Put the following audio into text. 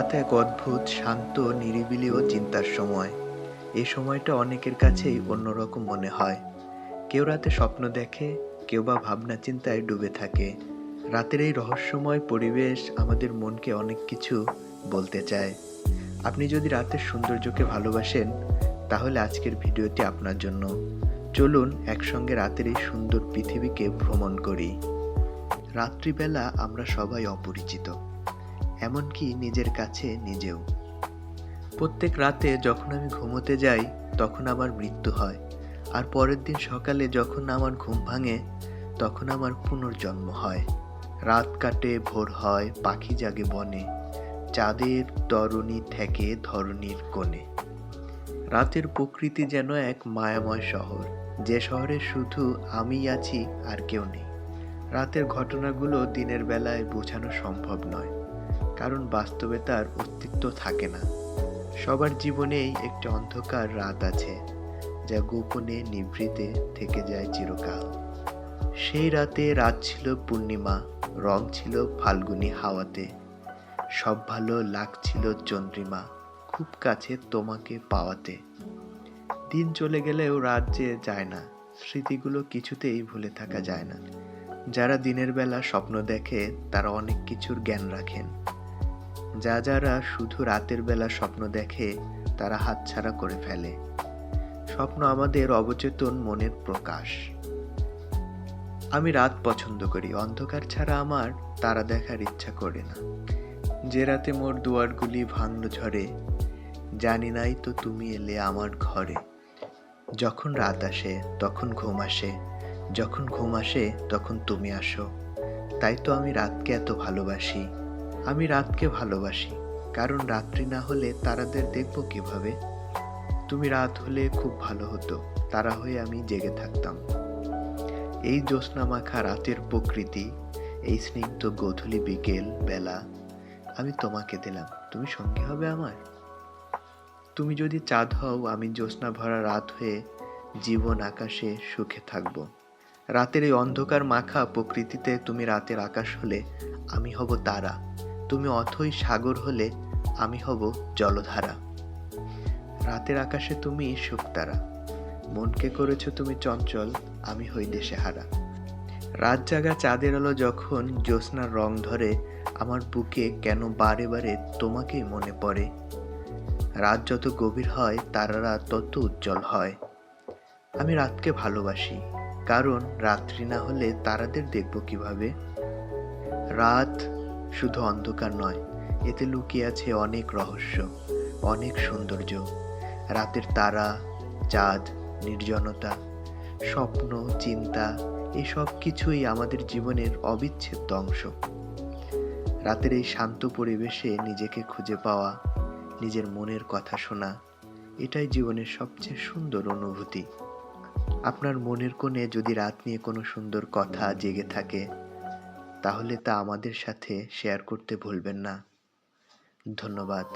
রাত এক অদ্ভুত, শান্ত, নিরিবিলি ও চিন্তার সময়। এই সময়টা অনেকের কাছেই অন্যরকম মনে হয়। কেউ রাতে স্বপ্ন দেখে, কেউ বা ভাবনা চিন্তায় ডুবে থাকে। রাতের এই রহস্যময় পরিবেশ আমাদের মনকে অনেক কিছু বলতে চায়। আপনি যদি রাতের সৌন্দর্যকে ভালোবাসেন, তাহলে আজকের ভিডিওটি আপনার জন্য। চলুন একসঙ্গে রাতের এই সুন্দর পৃথিবীকে ভ্রমণ করি। রাত্রিবেলা আমরা সবাই অপরিচিত। এমনকি নিজের কাছে নিজেও। প্রত্যেক রাতে যখন আমি ঘুমোতে যাই, তখন আমার মৃত্যু হয়। আর পরের দিন সকালে যখন আমার ঘুম ভাঙে, তখন আমার পুনর্জন্ম হয়। রাত কাটে, ভোর হয়, পাখি জাগে বনে, চাঁদের তরণী থেকে ধরণীর কোণে। রাতের প্রকৃতি যেন এক মায়াময় শহর, যে শহরে শুধু আমিই আছি আর কেউ নেই। রাতের ঘটনাগুলো দিনের বেলায় বোঝানো সম্ভব নয়। কারণ বাস্তবে তার অস্তিত্ব থাকে না। সবার জীবনেই একটি অন্ধকার রাত আছে, যা গোপনে নিভৃতে থেকে যায় চিরকাল। সেই রাতে রাত ছিল পূর্ণিমা, রং ছিল ফাল্গুনি হাওয়াতে। সব ভালো লাগছিল চন্দ্রিমা, খুব কাছে তোমাকে পাওয়াতে। দিন চলে গেলেও রাত যে যায় না, স্মৃতিগুলো কিছুতেই ভুলে থাকা যায় না। যারা দিনের বেলা স্বপ্ন দেখে, তারা অনেক কিছুর জ্ঞান রাখেন। যা যারা শুধু রাতের বেলা স্বপ্ন দেখে, তারা হাতছাড়া করে ফেলে। স্বপ্ন আমাদের অবচেতন মনের প্রকাশ। আমি রাত পছন্দ করি, অন্ধকার ছাড়া আমার তারা দেখার ইচ্ছা করে না। যে রাতে মোর দুয়ারগুলি ভাঙল ঝরে জানি নাই তো তুমি এলে আমার ঘরে। যখন রাত আসে, তখন ঘুম আসে, যখন ঘুম আসে, তখন তুমি আসো। তাই তো আমি রাতকে এত ভালোবাসি। আমি রাতকে ভালোবাসি, কারণ রাত্রি না হলে তারাদের দেখব কীভাবে? তুমি রাত হলে খুব ভালো হতো, তারা হয়ে আমি জেগে থাকতাম। এই জ্যোৎস্না মাখা রাতের প্রকৃতি, এই স্নিগ্ধ গোধূলি বিকেল, বেলা, আমি তোমাকে দিলাম। তুমি সঙ্গী হবে আমার? তুমি যদি চাঁদ হও, আমি জ্যোৎস্না ভরা রাত হয়ে জীবন আকাশে সুখে থাকব। রাতের এই অন্ধকার মাখা প্রকৃতিতে তুমি রাতের আকাশ হলে আমি হব তারা। তুমি অথই সাগর হলে আমি হব জলধারা। রাতের আকাশে তুমি শুকতারা। মনকে করেছ তুমি চঞ্চল, আমি হই দেশে হারা রাত জাগা চাঁদের আলো যখন জ্যোৎস্নার রং ধরে, আমার বুকে কেন বারে বারে তোমাকেই মনে পড়ে। রাত যত গভীর হয়, তারারা তত উজ্জ্বল হয়। আমি রাতকে ভালোবাসি, কারণ রাত্রি না হলে তারাদের দেখব কীভাবে? রাত শুধু অন্ধকার নয়, এতে লুকিয়ে আছে অনেক রহস্য, অনেক সৌন্দর্য। রাতের তারা, চাঁদ, নির্জনতা, স্বপ্ন, চিন্তা এই সব কিছুই আমাদের জীবনের অবিচ্ছেদ্য অংশ। রাতের এই শান্ত পরিবেশে নিজেকে খুঁজে পাওয়া, নিজের মনের কথা শোনা, এটাই জীবনের সবচেয়ে সুন্দর অনুভূতি। আপনার মনের কোণে যদি রাত নিয়ে কোনো সুন্দর কথা জেগে থাকে তাহলে তা আমাদের সাথে শেয়ার করতে ভুলবেন না। ধন্যবাদ।